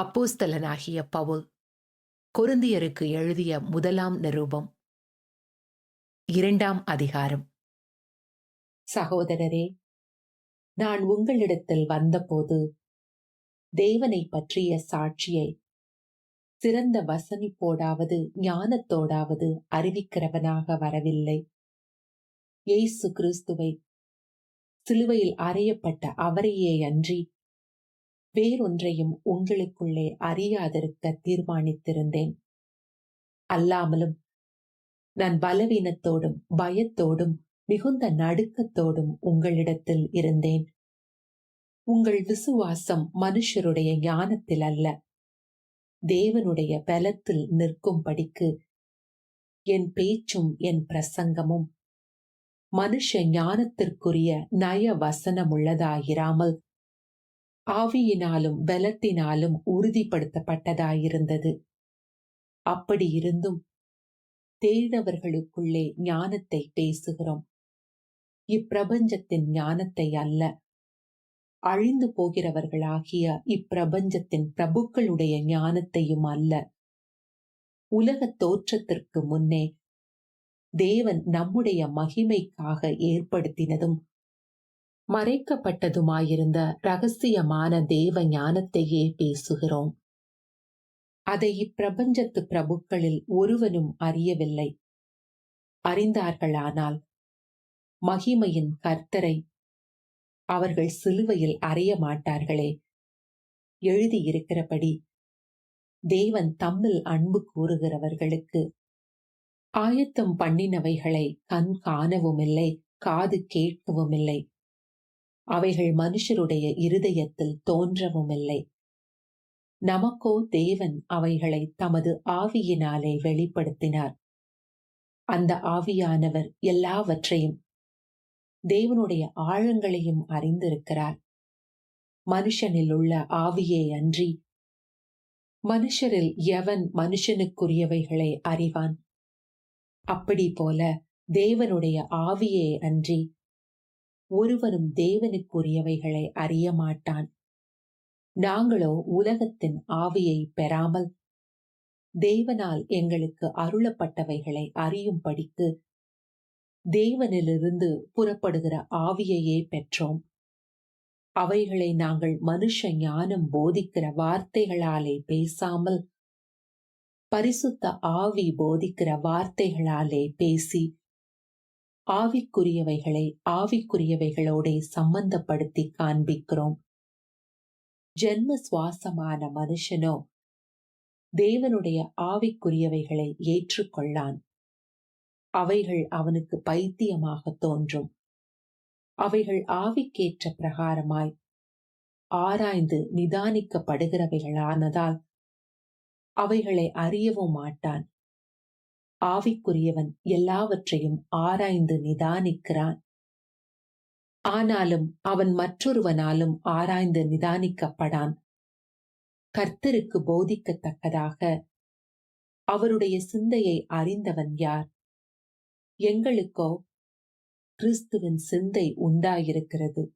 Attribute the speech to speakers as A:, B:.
A: அப்போஸ்தலனாகிய பவுல் கொருந்தியருக்கு எழுதிய முதலாம் நிரூபம். இரண்டாம் அதிகாரம். சகோதரரே நான் உங்களிடத்தில் வந்தபோது தேவனை பற்றிய சாட்சியை சிறந்த வசனிப்போடாவது ஞானத்தோடாவது அறிவிக்கிறவனாக வரவில்லை. இயேசு கிறிஸ்துவை சிலுவையில் அறையப்பட்ட அவரையே அன்றி வேறொன்றையும் உங்களுக்குள்ளே அறியாதிருக்க தீர்மானித்திருந்தேன். அல்லாமலும் நான் பலவீனத்தோடும் பயத்தோடும் மிகுந்த நடுக்கத்தோடும் உங்களிடத்தில் இருந்தேன். உங்கள் விசுவாசம் மனுஷருடைய ஞானத்தில் அல்ல. தேவனுடைய பலத்தில் நிற்கும்படிக்கு என் பேச்சும் என் பிரசங்கமும். மனுஷ ஞானத்திற்குரிய நய வசனமுள்ளதாயிராமல் ஆவியினாலும் பலத்தினாலும் உறுதிப்படுத்தப்பட்டதாயிருந்தது. அப்படி இருந்தும் ஞானத்தை பேசுகிறோம். இப்பிரபஞ்சத்தின் ஞானத்தை அல்ல. அழிந்து போகிறவர்களாகிய இப்பிரபஞ்சத்தின் பிரபுக்களுடைய ஞானத்தையும் அல்ல. உலகத் தோற்றத்திற்கு முன்னே தேவன் நம்முடைய மகிமைக்காக ஏற்படுத்தினதும் மறைக்கப்பட்டதுமாயிருந்த ரகசியமான தேவ ஞானத்தையே பேசுகிறோம். அதை இப்பிரபஞ்சத்து பிரபுக்களில் ஒருவனும் அறியவில்லை. அறிந்தார்களானால் மகிமையின் கர்த்தரை அவர்கள் சிலுவையில் அறிய மாட்டார்களே. எழுதியிருக்கிறபடி தேவன் தம்மில் அன்பு கூறுகிறவர்களுக்கு ஆயத்தம் பண்ணினவைகளை கண் காணவும் இல்லை காது கேட்கவும் இல்லை அவைகள் மனுஷருடைய இருதயத்தில் தோன்றவும் இல்லை நமக்கோ தேவன் அவைகளை தமது ஆவியினாலே வெளிப்படுத்தினார். அந்த ஆவியானவர் எல்லாவற்றையும் தேவனுடைய ஆழங்களையும் அறிந்திருக்கிறார். மனுஷனில் உள்ள ஆவியே அன்றி மனுஷரில் எவன் மனுஷனுக்குரியவைகளை அறிவான்? அப்படி போல தேவனுடைய ஆவியே அன்றி ஒருவரும் தேவனுக்குரியவைகளை அறிய மாட்டான் நாங்களோ உலகத்தின் ஆவியை பெறாமல் தேவனால் எங்களுக்கு அருளப்பட்டவைகளை அறியும்படிக்கு தேவனிலிருந்து புறப்படுகிற ஆவியையே பெற்றோம். அவைகளை நாங்கள் மனுஷ ஞானம் போதிக்கிற வார்த்தைகளாலே பேசாமல் பரிசுத்த ஆவி போதிக்கிற வார்த்தைகளாலே பேசி ஆவிக்குரியவைகளை ஆவிக்குரியவைகளோட சம்பந்தப்படுத்தி காண்பிக்கிறோம். ஜென்ம சுவாசமான மனுஷனோ தேவனுடைய ஆவிக்குரியவைகளை ஏற்றுக்கொள்ளான். அவைகள் அவனுக்கு பைத்தியமாக தோன்றும். அவைகள் ஆவிக்கேற்ற பிரகாரமாய் ஆராய்ந்து நிதானிக்கப்படுகிறவைகளானதால் அவைகளை அறியவும் மாட்டான். ஆவிக்குரியவன் எல்லாவற்றையும் ஆராய்ந்து நிதானிக்கிறான். ஆனாலும் அவன் மற்றொருவனாலும் ஆராய்ந்து நிதானிக்கப்படான். கர்த்தருக்கு போதிக்கத்தக்கதாக அவருடைய சிந்தையை அறிந்தவன் யார்? எங்களுக்கோ? கிறிஸ்துவின் சிந்தை உண்டாயிருக்கிறது.